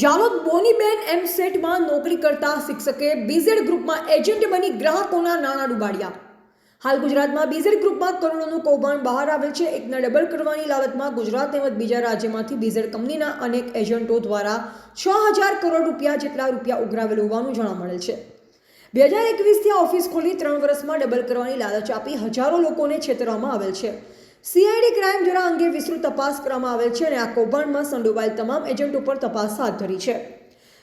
જાલોદ બોનીબેન એમ સેટમાં નોકરી કરતા શિક્ષકે બીઝેડ ગ્રુપમાં એજન્ટ બની ગ્રાહકોના નાણાં ડૂબાડ્યા. હાલ ગુજરાતમાં બીઝેડ ગ્રુપમાં કરોડોનું કૌભાંડ બહાર આવેલ છે. એકના ડબલ કરવાની લાલચમાં ગુજરાત તેમજ બીજા રાજ્યમાંથી બીઝેડ કંપનીના અનેક એજન્ટો દ્વારા છ હજાર કરોડ રૂપિયા જેટલા રૂપિયા ઉઘરાવેલ હોવાનું જાણવા મળેલ છે. બે હજાર એકવીસથી ઓફિસ ખોલી ત્રણ વર્ષમાં ડબલ કરવાની લાલચ આપી હજારો લોકોને છેતરવામાં આવેલ છે. સીઆઈડી ક્રાઇમ દ્વારા અંગે વિસ્તૃત તપાસ કરવામાં આવેલ છે અને આ કૌભાંડમાં સંડોવાયેલ તમામ એજન્ટ ઉપર તપાસ હાથ ધરી છે.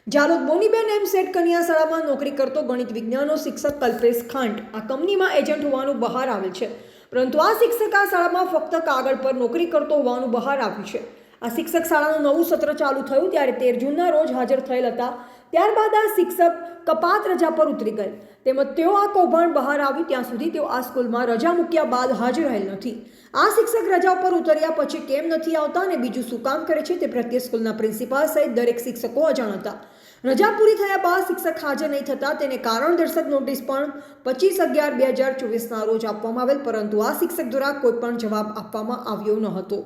જાલોદ બોનીબેન એમ સેટ કન્યા શાળામાં નોકરી કરતો ગણિત વિજ્ઞાનનો શિક્ષક કલ્પેશ ખાંટ આ કંપનીમાં એજન્ટ હોવાનું બહાર આવેલ છે. પરંતુ આ શિક્ષક આ શાળામાં ફક્ત કાગળ પર નોકરી કરતો હોવાનું બહાર આવ્યું છે. આ શિક્ષક શાળાનું નવું સત્ર ચાલુ થયું ત્યારે તેર જૂનના રોજ હાજર થયેલ હતા. ત્યારબાદ આ શિક્ષક કપાત રજા પર ઉતરી ગયેલ તેમજ તેઓ આ કૌભાંડ બહાર આવ્યું ત્યાં સુધી તેઓ આ સ્કૂલમાં રજા મૂક્યા બાદ હાજર રહેલ નથી. આ શિક્ષક રજા પર ઉતર્યા પછી કેમ નથી આવતા અને બીજું શું કામ કરે છે તે પ્રત્યે સ્કૂલના પ્રિન્સિપાલ સહિત દરેક શિક્ષકો અજાણ હતા. રજા પૂરી થયા બાદ શિક્ષક હાજર નહીં થતા તેને કારણ દર્શક નોટિસ પણ પચીસ અગિયાર બે હજાર ચોવીસના રોજ આપવામાં આવેલ, પરંતુ આ શિક્ષક દ્વારા કોઈ પણ જવાબ આપવામાં આવ્યો ન હતો.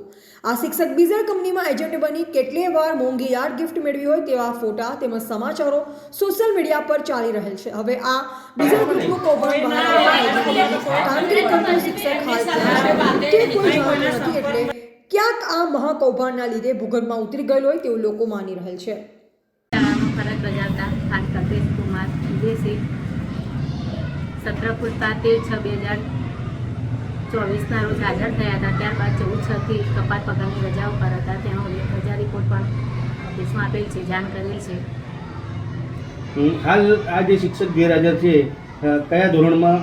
આ શિક્ષક બીઝર કંપનીમાં એજન્ટ બની કેટલીય વાર મોંઘી યાર્ડ ગિફ્ટ મેળવી હોય તેવા ફોટા તેમજ સમાચારો સોશિયલ મીડિયા પર ચાલી રહેલ છે. હવે આ બીજા ગ્રુપનું કૌભાંડ બહાર શિક્ષક હાલ તે એટલે ક્યાંક આ મહાકૌભાંડના લીધે ભૂગર્ભમાં ઉતરી ગયેલ હોય તેવું લોકો માની રહેલ છે. ફરજ બજાવતા ખાન કલ્પેશ કુમાર વિદેશી. સત્ર પૂરતા તેર છ બે હજાર ચોવીસના રોજ હાજર થયા હતા. ત્યારબાદ ચૌદ છથી કપાત પગારની રજાઓ ઉપર હતા. તેનો રજા રિપોર્ટ પણ ઓફિસમાં આપેલ છે જાણ કરેલ છે. હાલ આ જે શિક્ષક ગેરહાજર છે કયા ધોરણમાં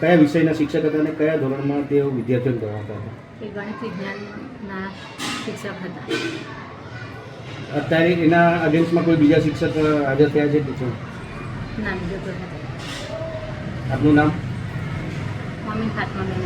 કયા વિષયના શિક્ષક હતા અને કયા ધોરણમાં તેઓ વિદ્યાર્થીઓ ભણાવતા હતા? એ ગણિત વિજ્ઞાનના શિક્ષક હતા. અત્યારે એના અગેન્સ્ટમાં કોઈ બીજા શિક્ષક હાજર થયા છે હતા આપનું નામ? મમ્મી ફાતમા બેન